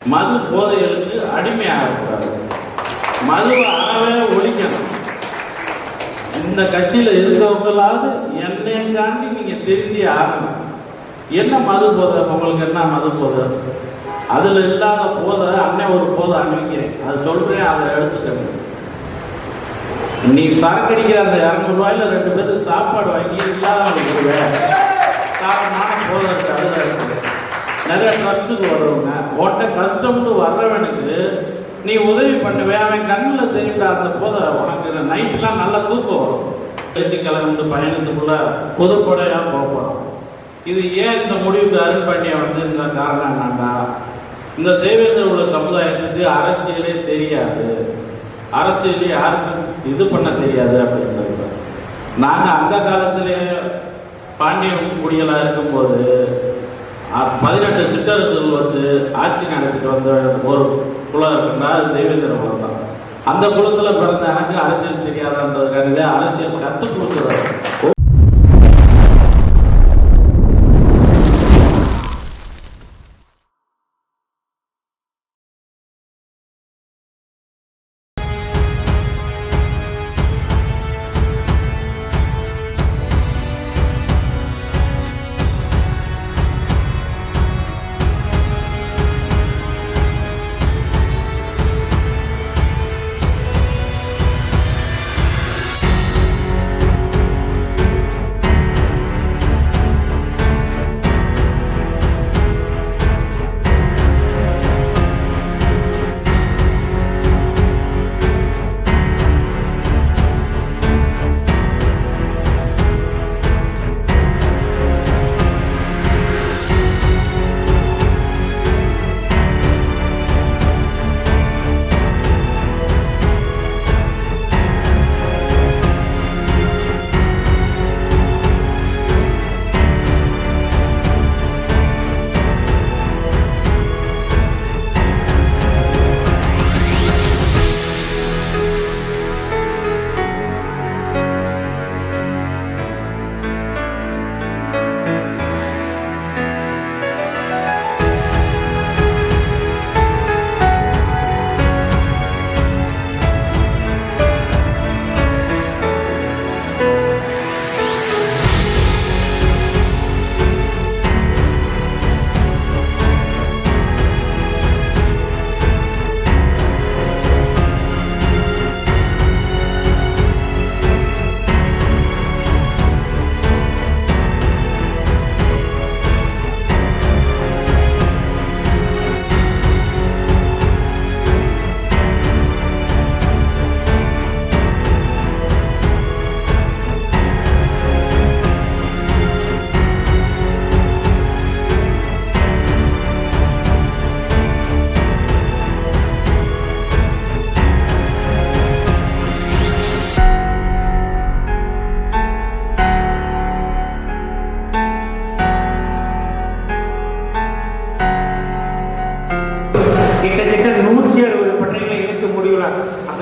மது போதைகளுக்கு அடிமையாகக்கூடாது. மதுவை அறவே ஒழிக்கணும். இந்த கட்சியில் இருக்கிறவங்களாவது என்னைய தாண்டி நீங்க திருந்தி ஆகணும். என்ன மது போதை? உங்களுக்கு என்ன மது போதை? அதுல இல்லாத போதை அண்ணன் ஒரு போதை அனுப்பிக்கிறேன் அது சொல்றேன் அதை எடுத்துக்கணும் நீ சாக்கடிக்கிற அந்த இரநூறுவாயில ரெண்டு பேருக்கு சாப்பாடு வாங்கி இல்லாத வைக்கிறேன் காரணமான போதை அதுல இருக்குது நிறைய ட்ரஸ்ட்டுக்கு வர்றவங்க உன்ட்ட கஷ்டம்னு வர்றவனுக்கு நீ உதவி பண்ணுவேன் அவன் கண்ணில் தெரிவிட்டா அந்த போது? உனக்கு நைட்லாம் நல்ல தூக்கம் வரும். பேச்சு கலந்து பயணத்துக்குள்ள பொதுப்படையாக போகிறோம் இது ஏன் இந்த முடிவுக்கு அருண் பாண்டியா வந்து இந்த காரணம் என்னன்னா இந்த தேவேந்திர உள்ள சமுதாயத்துக்கு அரசியலே தெரியாது. அரசியலே யாருக்கும் இது பண்ண தெரியாது அப்படின்றது. நாங்கள் அந்த காலத்திலே பாண்டியம் குடியலாக இருக்கும்போது பதினெட்டு சிற்றரசுகள் வச்சு ஆட்சி நடத்திட்டு வந்த ஒரு குலம் இருக்குன்னா தெய்வேந்திர குலம் தான் அந்த குலத்துல பிறந்த எனக்கு அரசியல் தெரியாதான்றதுக்காக அரசியல் கற்றுக் கொடுக்குறாரு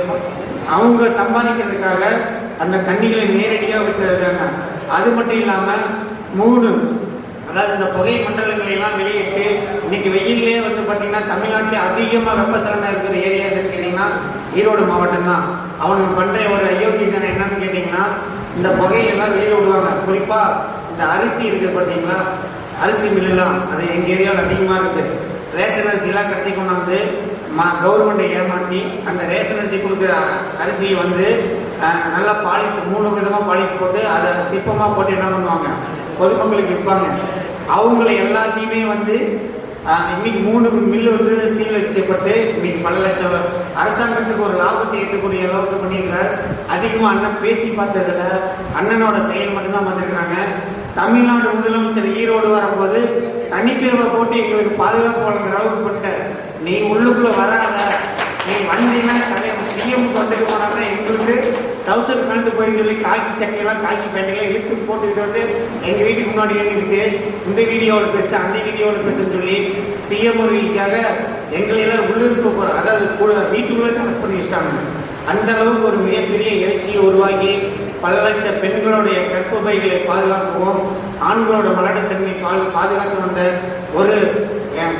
முடியலாம் அவங்க சம்பாதிக்கிறதுக்காக அந்த கண்ணிகளை நேரடியாக விட்டுருக்காங்க அது மட்டும் இல்லாம மூணு அதாவது இந்த புகை மண்டலங்களை எல்லாம் வெளியிட்டு இன்னைக்கு வெயிலே வந்து பாத்தீங்கன்னா தமிழ்நாட்டில் அதிகமாக வெப்பசலனம் இருக்கிற ஏரியாஸ் கேட்டீங்கன்னா ஈரோடு மாவட்டம் தான். அவனுக்கு பண்ற ஒரு அயோத்தி தானே என்னன்னு கேட்டீங்கன்னா இந்த புகையெல்லாம் வெளியே விடுவாங்க. குறிப்பா இந்த அரிசி இருக்குது பாத்தீங்களா? அரிசி மில்லாம் அது எங்க ஏரியாவில் அதிகமா இருக்குது ரேஷன் அரிசிலாம் கட்டி கொண்டாந்து மா கவர்மெண்ட்டை ஏமாற்றி அந்த ரேஷன் அரிசி கொடுக்குற அரிசியை வந்து நல்லா பாலிஷ் மூணு விதமாக பாலிஷ் போட்டு அதை சிப்பமாக போட்டு என்ன பண்ணுவாங்க? பொதுமக்களுக்கு விற்பாங்க. அவங்கள எல்லாத்தையுமே வந்து இன்னைக்கு மூணு மில்லு வந்து சீல் வச்சப்பட்டு இன்னைக்கு பல லட்சம் அரசாங்கத்துக்கு ஒரு லாபத்தை ஈட்டக்கூடிய அளவுக்கு பண்ணியிருக்கிறார். அதிகமாக அண்ணன் பேசி பார்த்ததில்ல அண்ணனோட செயல் மட்டும்தான் வந்திருக்கிறாங்க தமிழ்நாடு முதலமைச்சர் ஈரோடு வரும்போது தனிப்பேர்வை போட்டு எங்களுக்கு பாதுகாப்பு வழங்குற அளவுக்கு பண்ணிட்டார். நீ உள்ளுக்குள்ள வராத நீ வந்தீங்கன்னா சிஎம் தொண்டைக்கு போனாங்கன்னா எங்களுக்கு டவுசர் கலந்து போய் சொல்லி காக்கி சட்டையெல்லாம் காக்கி பேண்டையெல்லாம் இழுத்து போட்டுக்கிட்டு வந்து எங்க வீட்டுக்கு முன்னாடி இருக்கு இந்த வீடியோவில் பேச அந்த வீடியோவில் பேசுன்னு சொல்லி சிஎம் ரீதியாக எங்களை எல்லாம் உள்ளிருக்க போற அதாவது கூட- வீட்டுக்குள்ளே கனெக்ட் பண்ணி வச்சிட்டாங்க. அந்த அளவுக்கு ஒரு மிகப்பெரிய எழுச்சியை உருவாக்கி பல லட்ச பெண்களுடைய கற்பபைகளை பாதுகாக்கவும் ஆண்களோட மலட்டுத்தன்மை பால் பாதுகாத்து வந்த ஒரு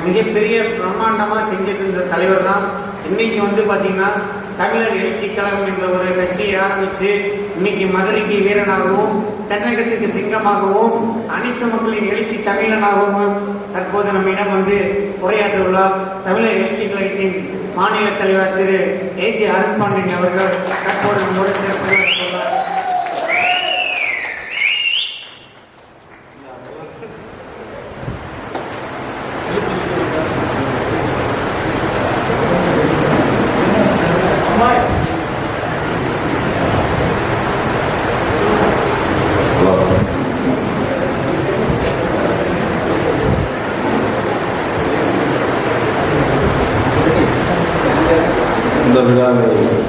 மிகப்பெரிய பிரம்மாண்டமாக செஞ்சுட்டு இருந்த தலைவர் தான் இன்னைக்கு வந்து பார்த்தீங்கன்னா தமிழர் எழுச்சி கழகம் என்ற ஒரு கட்சியை ஆரம்பிச்சு இன்னைக்கு மதுரைக்கு வீரனாகவும் தென்னகத்துக்கு சிங்கமாகவும் அனைத்து மக்களின் எழுச்சி தமிழனாகவும் தற்போது நம்மிடம் வந்து உரையாற்ற உள்ளார் தமிழர் எழுச்சி கழகத்தின் மாநில தலைவர் திரு ஏ ஜே அருண்பாண்டியன் அவர்கள். தற்போது நம்மோடு சிறப்பு உள்ளார் இந்த விழாவை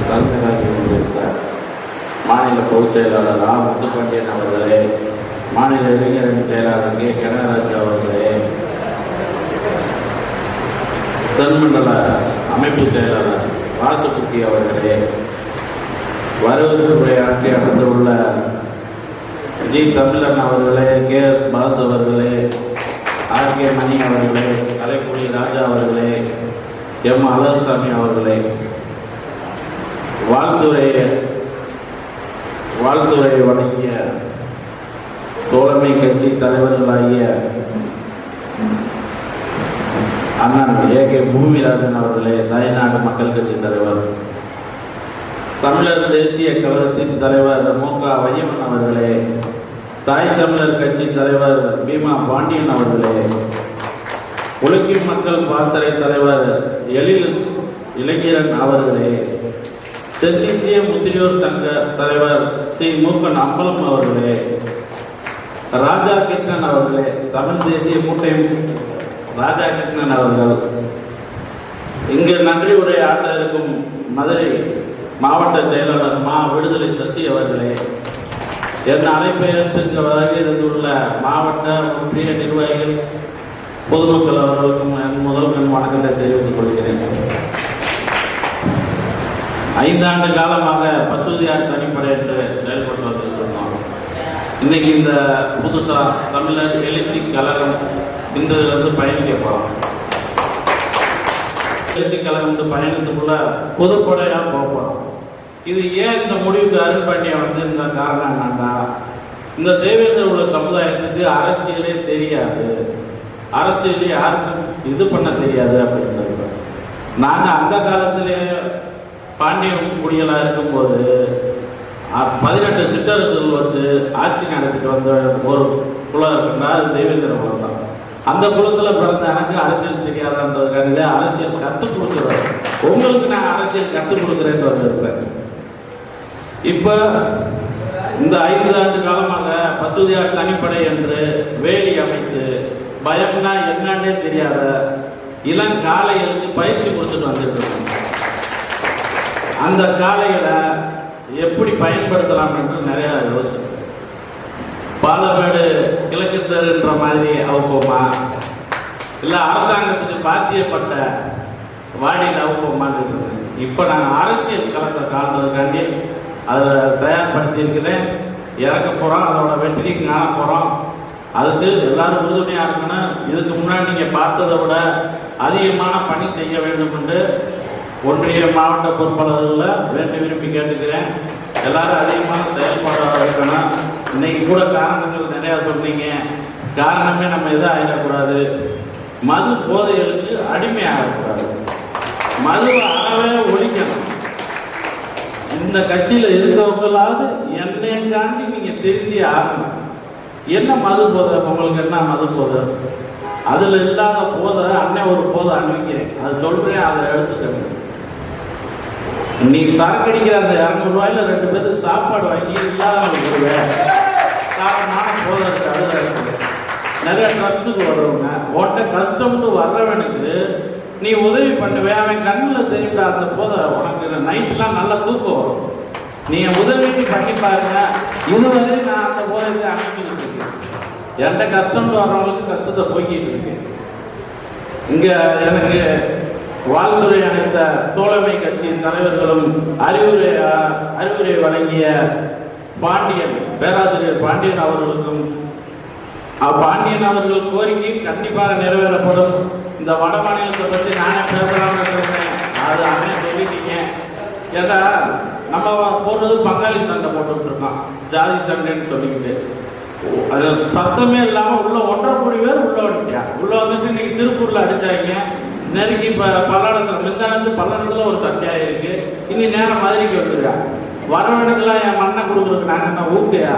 தலைமையாகி கொண்டிருக்க மாநில பொதுச் செயலாளர் ஆ முத்துப்பாண்டியன் அவர்களே மாநில இளைஞரணி செயலாளர் கே. கனகராஜ் அவர்களே தென்மண்டல அமைப்பு செயலாளர் வாசுபுத்தி அவர்களே வரவேற்பு உரையாற்றி அமர்ந்துள்ள ஜி. தமிழன் அவர்களே கே. எஸ். பாஸ் அவர்களே ஆர். கே. மணி அவர்களே கலைக்குடி ராஜா அவர்களே எம். அழகுசாமி அவர்களே வாழ்த்துறை வாழ்த்துறை வழங்கிய தோழமை கட்சி தலைவர்களாகிய அண்ணன் ஏ கே பூமிராஜன் அவர்களே தாய்நாடு மக்கள் கட்சி தலைவர் தமிழர் தேசிய கழகத்தின் தலைவர் மு க வையமன் அவர்களே தாய் தமிழர் கட்சி தலைவர் பீமா பாண்டியன் அவர்களே உலகின் மக்கள் பாசறை தலைவர் எழில் இளைஞரன் அவர்களே தென்னிந்திய முதியோர் சங்க தலைவர் ஸ்ரீ மூக்கன் அம்பலம் அவர்களே ராஜா கிருஷ்ணன் அவர்களே தமிழ் தேசிய மூட்டை ராஜா கிருஷ்ணன் அவர்கள். இங்கு நன்றி உரை ஆற்ற இருக்கும் மதுரை மாவட்ட செயலாளர் மா. விடுதலை சசி அவர்களே என் அழைப்பை ஏற்று இருந்துள்ள மாவட்ட ஒன்றிய நிர்வாகிகள் பொதுமக்கள் அவர்களுக்கும் என் முதல் என் வணக்கத்தை தெரிவித்துக் கொள்கிறேன். ஐந்தாண்டு காலமாக பசுதியார் தனிப்படை என்று செயல்பட்டு வந்துருந்தோம் இன்னைக்கு இந்த புதுசா தமிழர் எழுச்சி கழகம் இந்த இதுல பயணிக்க போகிறோம் எழுச்சி கழகம் வந்து பயணத்துக்குள்ள பொதுப்படையா போக இது ஏன் இந்த முடிவுக்கு அருண் பாண்டியா இந்த காரணம் என்னன்னா இந்த தேவேந்திர உள்ள சமுதாயத்துக்கு அரசியலே தெரியாது. அரசியலே யாருக்கும் இது பண்ண தெரியாது அப்படின்றது. நாங்க அந்த காலத்திலே பாண்டியன் குடிகளா இருக்கும்போது அ- பதினெட்டு சிற்றரசுகள் வச்சு ஆட்சி நடத்திட்டு வந்த ஒரு குலம் இருக்குன்னா அது தெய்வேந்திர குலம் தான். அந்த குலத்துல பிறந்த எனக்கு அரசியல் தெரியாதான்றதுக்காக அரசியல் கற்றுக் கொடுக்குறேன். உங்களுக்கு நான் அரசியல் கற்றுக் கொடுக்குறேன்னு வந்திருக்கிறேன் இப்ப இந்த ஐந்து ஆண்டு காலமாக பசுதியார் தனிப்படை என்று வேலி அமைத்து பயம்னா என்னன்னே தெரியாத இளங்காலைகளுக்கு பயிற்சி கொடுத்துட்டு வந்துருக்கோம் அந்த காளைகளை எப்படி பயன்படுத்தலாம் என்று நிறைய யோசனை பாலமேடு கிழக்கு தெருன்ற மாதிரி அவுப்போமா? இல்ல அரசாங்கத்துக்கு பாத்தியப்பட்ட வாடியில் அவுப்போமான்னு இருக்குது. இப்ப நாங்கள் அரசியல் களத்தை காண்றதுக்காண்டி அதை தயார்படுத்தி இருக்கிறேன் இறக்க போறோம் அதோட வெற்றிக்கு காண போறோம். அதுக்கு எல்லாரும் உறுதுணையா இருக்கணும். இதுக்கு முன்னாடி நீங்க பார்த்ததை விட அதிகமான பணி செய்ய வேண்டும் என்று ஒன்றிய மாவட்ட பொறுப்பாளர்களை வேண்டி விரும்பி கேட்டுக்கிறேன். எல்லாரும் அதிகமான செயல்பாடாக இருக்கணும். இன்னைக்கு கூட காரணங்கள் நிறையா சொன்னீங்க. காரணமே நம்ம எதுவும் ஆகிடக்கூடாது மது போதைகளுக்கு அடிமையாகக்கூடாது மது அறவே ஒழிக்கணும். இந்த கட்சியில் இருக்கிறவங்களாவது என்னை தாண்டி நீங்கள் திருந்தி ஆகணும். என்ன மது போதை? உங்களுக்கு என்ன மது போதை? அதில் இல்லாத போதை அன்னை ஒரு போதை அனுப்பிக்கிறேன் அது சொல்கிறேன் அதை எடுத்துக்கிறேன் நீ சரக்கு அந்த இரநூறு ரூபாயில ரெண்டு பேருக்கு சாப்பாடு வாங்கி இல்லாதவங்களுக்கு காரணமான போதை அது நிறைய ட்ரஸ்ட்டுக்கு வர்றவங்க ஓட்ட கஷ்டம்னு வர்றவனுக்கு நீ உதவி பண்ணுவேன் அவன் கண்ணில் தெரிவிட்டா அந்த போதை? உனக்கு நைட்லாம் நல்ல தூக்கம் வரும். நீ உதவிக்கு பண்ணி பாருங்க. இதுவரை நான் அந்த போதை அனுப்பிட்டு இருக்கேன். என்கிட்ட கஷ்டம்னு வர்றவங்களுக்கு கஷ்டத்தை போய்கிட்டு இருக்கேன். இங்க எனக்கு வாழ்த்துறை அளித்த தோழமை கட்சியின் தலைவர்களும் அறிவுரை அறிவுரை வழங்கிய பாண்டியன் பேராசிரியர் பாண்டியன் அவர்களுக்கும் பாண்டியன் அவர்கள் கோரிக்கை கண்டிப்பாக நிறைவேறப்படும். இந்த வட மாநிலத்தை பற்றி நானே பேசலாம்னு இருக்கேன் அது அண்ணன் சொல்லிட்டீங்க. ஏன்னா நம்ம போடுறது பங்காளி சண்டை போட்டுட்டு இருக்கோம் ஜாதி சண்டைன்னு சொல்லிக்கிட்டு. அது சத்தமே இல்லாமல் உள்ள ஒன்றரை கோடி பேர் உள்ள வந்துட்டான் உள்ள வந்துட்டு இன்னைக்கு திருப்பூர்ல அடிச்சாங்க. நெருங்கி இப்ப பல்லடத்துல மிந்தானத்து பல்லடத்துல ஒரு சட்டையா இருக்கு. இனி நேரம் மதுரைக்கு வந்துருக்கா. வரவனுக்கெல்லாம் என் மண்ணை கொடுக்குறதுக்கு நாங்க என்ன ஊக்கையா?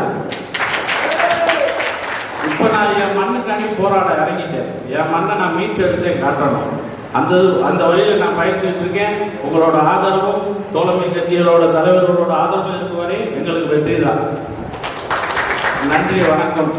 இப்ப நான் என் மண்ணுக்காண்டி போராட இறங்கிட்டேன். என் மண்ணை நான் மீட்டு எடுத்தே காட்டணும். அந்த அந்த வழியில் நான் பயிற்சி இருக்கேன் உங்களோட ஆதரவும் தோழமை கட்சிகளோட தலைவர்களோட ஆதரவும் இருக்கும் வரை எங்களுக்கு வெற்றி தான். நன்றி வணக்கம்.